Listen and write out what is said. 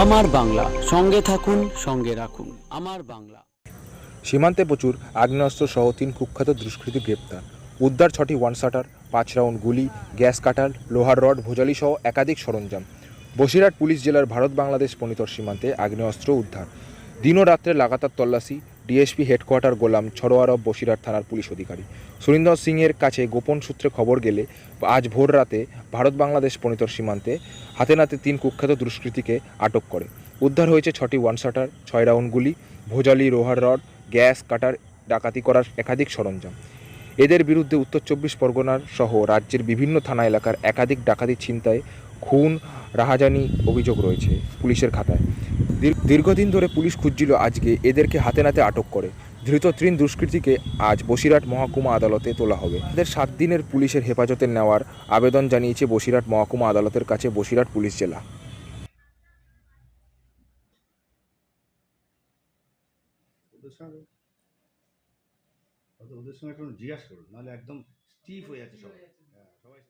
আমার বাংলা, সঙ্গে থাকুন, সঙ্গে রাখুন। আমার বাংলা। সীমান্তে প্রচুর আগ্নেয়াস্ত্র সহ তিন কুখ্যাত দুষ্কৃতী গ্রেপ্তার। উদ্ধার ছটি ওয়ান শাটার পাঁচ রাউন্ড গুলি গ্যাস কাটার লোহার রড ভোজালি সহ একাধিক সরঞ্জাম। বসিরহাট পুলিশ জেলার ভারত বাংলাদেশ পণিতর সীমান্তে আগ্নেয়াস্ত্র উদ্ধার। দিন ও রাত্রে লাগাতার তল্লাশি ডিএসপি হেডকোয়ার্টার গোলাম ছড়োয়ারব বসিরহাট থানার পুলিশ অধিকারী। সুরিন্দর সিংয়ের কাছে গোপন সূত্রে খবর গেলে আজ ভোর রাতে ভারত বাংলাদেশ পনিতর সীমান্তে হাতে নাতে তিন কুখ্যাত দুষ্কৃতীকে আটক করে। উদ্ধার হয়েছে ছটি ওয়ান শাটার, ছয় রাউন্ড গুলি, ভোজালি লোহার রড, গ্যাস, কাটার, ডাকাতি করার একাধিক সরঞ্জাম। এদের বিরুদ্ধে উত্তর চব্বিশ পরগনার সহ রাজ্যের বিভিন্ন থানা এলাকার একাধিক ডাকাতি ছিনতাই খুন, রাহাজানি অভিযোগ রয়েছে পুলিশের খাতায়। দীর্ঘদিন ধরে পুলিশ খুঁজছিল আজকে, এদেরকে হাতে নাতে আটক করে। ধৃত ত্রিন দুষ্কৃতীকে আজ বসিরহাট মহকুমা আদালতে তোলা হবে। এদের সাত দিনের পুলিশের হেফাজতে নেওয়ার আবেদন জানিয়েছে বসিরহাট মহকুমা আদালতের কাছে, বসিরহাট পুলিশ জেলা। জিজ্ঞাসা করুন, নাহলে একদম স্টিফ হয়ে যাচ্ছে সবাই। হ্যাঁ সবাই